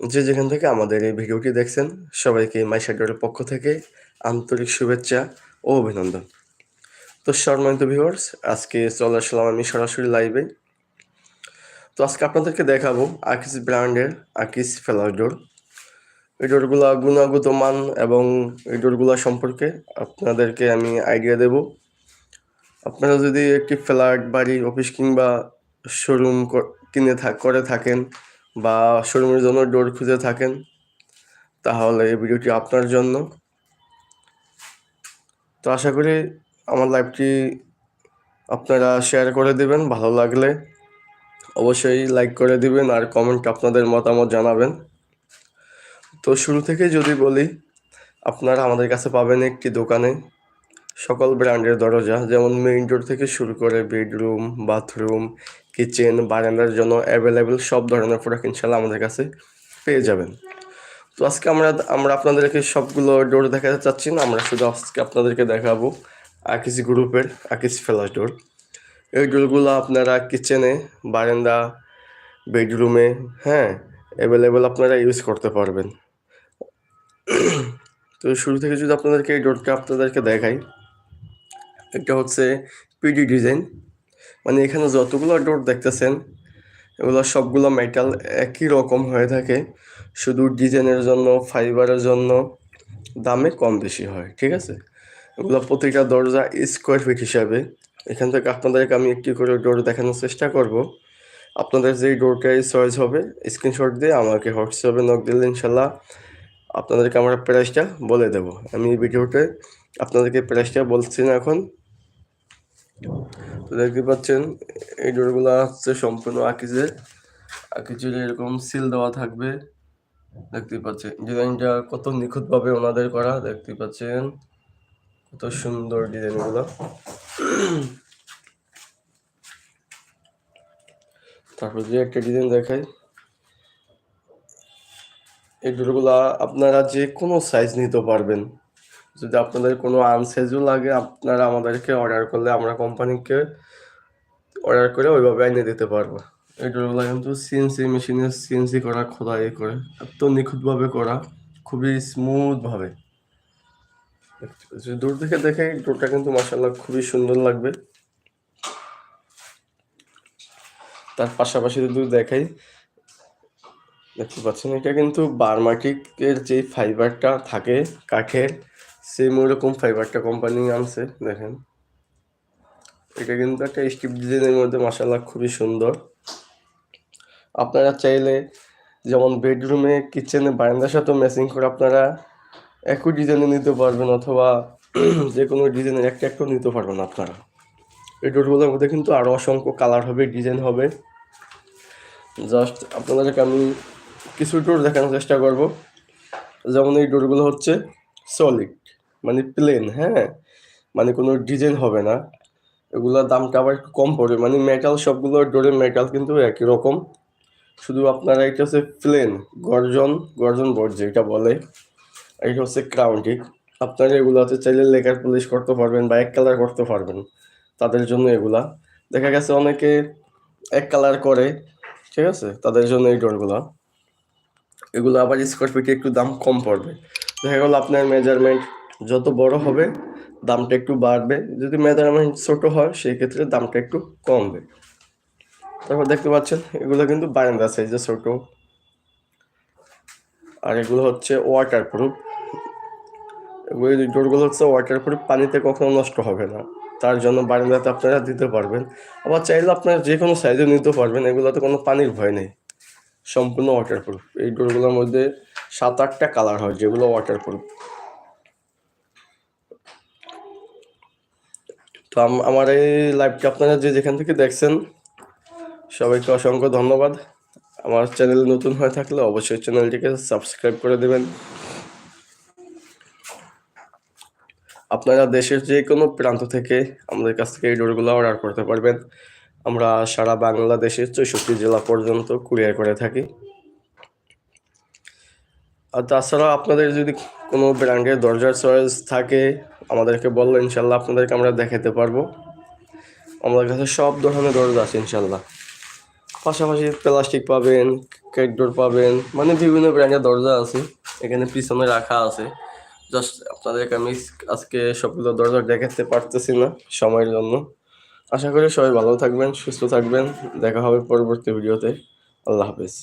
যে যেখান থেকে আমাদের এই ভিডিওটি দেখছেন, সবাইকে মাই মাইশাডোরের পক্ষ থেকে আন্তরিক শুভেচ্ছা ও অভিনন্দন। তো সম্মানিত ভিউয়ার্স আজকে চলে আসলাম আমি সরাসরি লাইভে তো আজকে আপনাদেরকে দেখাবো আকিস ব্র্যান্ডের আকিস ফেলার ডোর এই ডোরগুলা গুণাগত মান এবং এই ডোরগুলা সম্পর্কে আপনাদেরকে আমি আইডিয়া দেব। আপনারা যদি একটি ফ্ল্যাট বাড়ি অফিস কিংবা শোরুম কিনে থাক করে থাকেন বা শোরুমের জন্য ডোর খুঁজে থাকেন, তাহলে এই ভিডিওটি আপনার জন্য। তো আশা করি আমার লাইভটি আপনারা শেয়ার করে দেবেন, ভালো লাগলে অবশ্যই লাইক করে দিবেন আর কমেন্ট আপনাদের মতামত জানাবেন। তো শুরু থেকে যদি বলি, আপনারা আমাদের কাছে পাবেন একটি দোকানে সকল ব্র্যান্ডের দরজা, যেমন মেইন ডোর থেকে শুরু করে বেডরুম বাথরুম কিচেন বারান্দার জন্য অ্যাভেলেবেল সব ধরনের প্রোডাক্ট ইনশাল্লাহ আমাদের কাছে পেয়ে যাবেন। তো আজকে আমরা আমরা আপনাদেরকে সবগুলো ডোর দেখাতে চাচ্ছি না, আমরা শুধু আজকে আপনাদেরকে দেখাবো আকিস গ্রুপের আকিস ফ্ল্যাশ ডোর এই ডোরগুলো আপনারা কিচেনে বারান্দা বেডরুমে হ্যাঁ অ্যাভেলেবেল আপনারা ইউজ করতে পারবেন। তো শুরু থেকে যদি আপনাদেরকে এই ডোরটা আপনাদেরকে দেখাই এটা হচ্ছে পিডি ডিজাইন মানে এখানে যতগুলো ডোর দেখতেছেন, এগুলো সবগুলো মেটাল একই রকম হয়ে থাকে। শুধু ডিজাইনের জন্য ফাইবারের জন্য দামে কম বেশি হয়, ঠিক আছে? এগুলো প্রতিটা দরজা স্কোয়ার ফিট হিসাবে। এখান থেকে আপনাদেরকে আমি একটি করে ডোর দেখানোর চেষ্টা করব। আপনাদের যেই ডোরটাই চয়েস হবে স্ক্রিনশট দিয়ে আমাকে হোয়াটসঅ্যাপে নক দিলে ইনশাল্লাহ আপনাদেরকে আমরা প্রাইসটা বলে দেব। আমি এই ভিডিওতে আপনাদেরকে প্রাইসটা বলছি না এখন। তো দেখতে পাচ্ছেন, এই ডোরগুলো হচ্ছে সম্পূর্ণ আকিজের আকিজের এরকম সিল দেওয়া থাকবে। দেখতে পাচ্ছেন, ডিজাইনটা কত নিখুঁতভাবে ওনাদের করা দেখতে পাচ্ছেন। কত সুন্দর ডিজাইনগুলো তারপর যে একটা ডিজাইন দেখাই। এই ডোরগুলা আপনারা যে কোনো সাইজ নিতে পারবেন। যদি আপনাদের কোনো আনসাইজও লাগে, আপনারা আমাদেরকে অর্ডার করলে আমরা কোম্পানিকে অর্ডার করে ওইভাবে এনে দিতে পারব। ডোরগুলো কিন্তু সিএনসি মেশিনে সিএনসি করা, খোদাই করে। এত নিখুঁতভাবে করা, খুবই স্মুথভাবে দূর থেকে দেখে ডোরটা কিন্তু মাসাল্লাহ খুবই সুন্দর লাগবে। তার পাশাপাশি যদি দেখাই, দেখতে পাচ্ছেন এটা কিন্তু বারমাটিকের যে ফাইবারটা থাকে, কাঠের সেম ওরকম ফাইবারটা কোম্পানি আনছে, দেখেন। এটা কিন্তু একটা স্টিপ ডিজাইনের মধ্যে মাসাল্লাহ খুবই সুন্দর। আপনারা চাইলে যেমন বেডরুমে কিচেনে বারান্দার সাথে ম্যাচিং করে আপনারা একই ডিজাইনে নিতে পারবেন, অথবা যে কোনো ডিজাইনের একটা একটু নিতে পারবেন আপনারা। এই ডোরগুলোর মধ্যে কিন্তু আরও অসংখ্য কালার হবে ডিজাইন হবে। জাস্ট আপনাদেরকে আমি কিছু ডোর দেখানোর চেষ্টা করব। যেমন এই ডোরগুলো হচ্ছে সলিড মানে প্লেন হ্যাঁ? মানে কোনো ডিজাইন হবে না। এগুলোর দামটা আবার একটু কম পড়বে। মানে মেটাল সবগুলো ডোরের মেটাল কিন্তু একই রকম। শুধু আপনারা এটা হচ্ছে প্লেন গর্জন গর্জন বোর্ড যেটা বলে। এটা হচ্ছে ক্রাউনটিক আপনারা এগুলোতে চাইলে লেকার পলিশ করতে পারবেন বা এক কালার করতে পারবেন তাদের জন্য এগুলা। দেখা গেছে অনেকে এক কালার করে, ঠিক আছে? তাদের জন্য এই ডোরগুলো এগুলো আবার স্কোয়ার ফিটে একটু দাম কম পড়বে। দেখা গেল আপনার মেজারমেন্ট যত বড় হবে, দামটা একটু বাড়বে। যদি মেজারমেন্ট ছোট হয়, সেই ক্ষেত্রে দামটা একটু কমবে। তারপর দেখতে পাচ্ছেন, এগুলো কিন্তু বারান্দা সাইজে ছোট। আর এগুলো হচ্ছে ওয়াটার প্রুফ এগুলো ডোরগুলো হচ্ছে ওয়াটার প্রুফ পানিতে কখনো নষ্ট হবে না। তার জন্য বারান্দাতে আপনারা দিতে পারবেন। আবার চাইলে আপনারা যে কোনো সাইজে নিতে পারবেন, এগুলোতে কোনো পানির ভয় নেই। সম্পূর্ণ ওয়াটারপ্রুফ এই ডোরগুলোর মধ্যে সাত আটটা কালার হয়, যেগুলো ওয়াটারপ্রুফ তো আমার এই লাইভটি আপনারা যে যেখান থেকে দেখছেন, সবাইকে অসংখ্য ধন্যবাদ। আমার চ্যানেল নতুন হয়ে থাকলে অবশ্যই চ্যানেলটিকে সাবস্ক্রাইব করে দেবেন। আপনারা দেশের যে কোনো প্রান্ত থেকে আমাদের কাছ থেকে এই ডোরগুলো অর্ডার করতে পারবেন। আমরা সারা বাংলাদেশের চৌষট্টি জেলা পর্যন্ত কুরিয়ার করে থাকি। আর তাছাড়া আপনাদের যদি কোনো ব্র্যান্ডের দরজার চয়েস থাকে আমাদেরকে বললে, ইনশাল্লাহ আপনাদেরকে আমরা দেখাতে পারব। আমাদের কাছে সব ধরনের দরজা আছে, ইনশাল্লাহ। পাশাপাশি প্লাস্টিক পাবেন ক্যাটডোর পাবেন মানে বিভিন্ন ব্র্যান্ডের দরজা আছে, এখানে পিছনে রাখা আছে। জাস্ট আপনাদেরকে আমি আজকে সবগুলো দরজা দেখাতে পারতেছি না সময়ের জন্য। আশা করি সবাই ভালো থাকবেন, সুস্থ থাকবেন। দেখা হবে পরবর্তী ভিডিওতে। আল্লাহ হাফেজ।